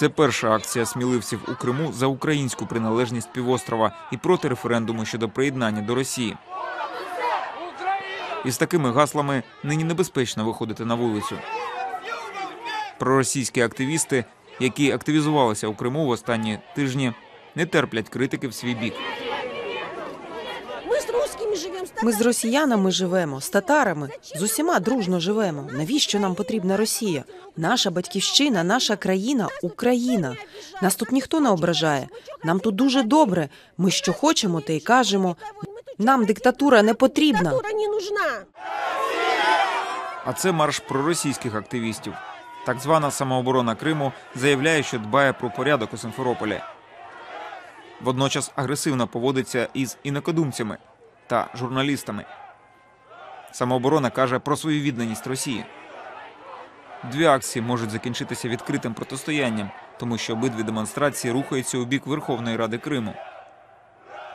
Це перша акція сміливців у Криму за українську приналежність півострова і проти референдуму щодо приєднання до Росії. Із такими гаслами нині небезпечно виходити на вулицю. Проросійські активісти, які активізувалися у Криму в останні тижні, не терплять критики в свій бік. Ми з русскими живемо. з Ми з росіянами живемо, з татарами, з усіма дружно живемо. Навіщо нам потрібна Росія? Наша батьківщина, наша країна Україна. Нас тут ніхто не ображає. Нам тут дуже добре. Ми що хочемо, те й кажемо. Нам диктатура не потрібна. А це марш проросійських активістів. Так звана самооборона Криму заявляє, що дбає про порядок у Симферополі. Водночас агресивно поводиться із інакодумцями та журналістами. Самооборона каже про свою відданість Росії. Дві акції можуть закінчитися відкритим протистоянням, тому що обидві демонстрації рухаються у бік Верховної Ради Криму.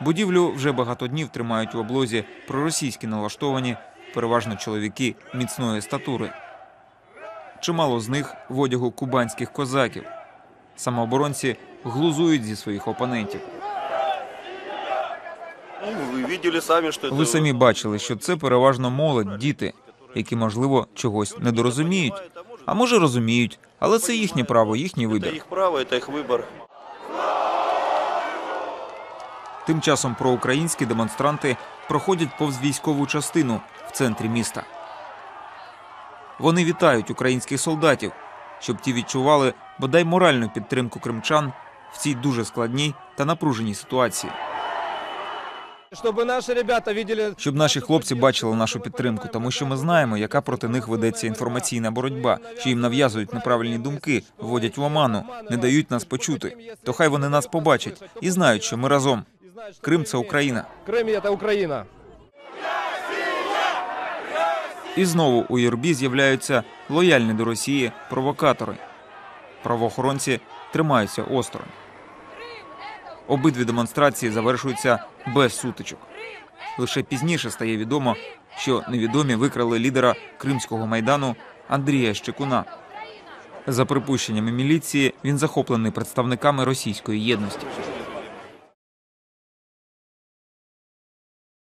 Будівлю вже багато днів тримають у облозі проросійські налаштовані, переважно чоловіки міцної статури. Чимало з них в одягу кубанських козаків. Самооборонці глузують зі своїх опонентів. Ви самі бачили, що це переважно молодь, діти, які, можливо, чогось недорозуміють, а може розуміють, але це їхнє право, їхній Это вибір. их право, это их выбор. Тим часом проукраїнські демонстранти проходять повз військову частину в центрі міста. Вони вітають українських солдатів, щоб ті відчували бодай моральну підтримку кримчан в цій дуже складній та напруженій ситуації. Чтобы наши ребята видели... Щоб наші хлопці бачили нашу підтримку, тому що ми знаємо, яка проти них ведеться інформаційна боротьба, що їм нав'язують неправильні думки, вводять в оману, не дають нас почути. То хай вони нас побачать і знають, що ми разом. Крим це Україна. Крым это Украина. І знову у Єрбі з'являються лояльні до Росії провокатори. Правоохоронці тримаються осторонь. Обидві демонстрації завершуються без сутичок. Лише пізніше стає відомо, що невідомі викрали лідера Кримського майдану Андрія Щекуна. За припущеннями міліції, він захоплений представниками російської єдності.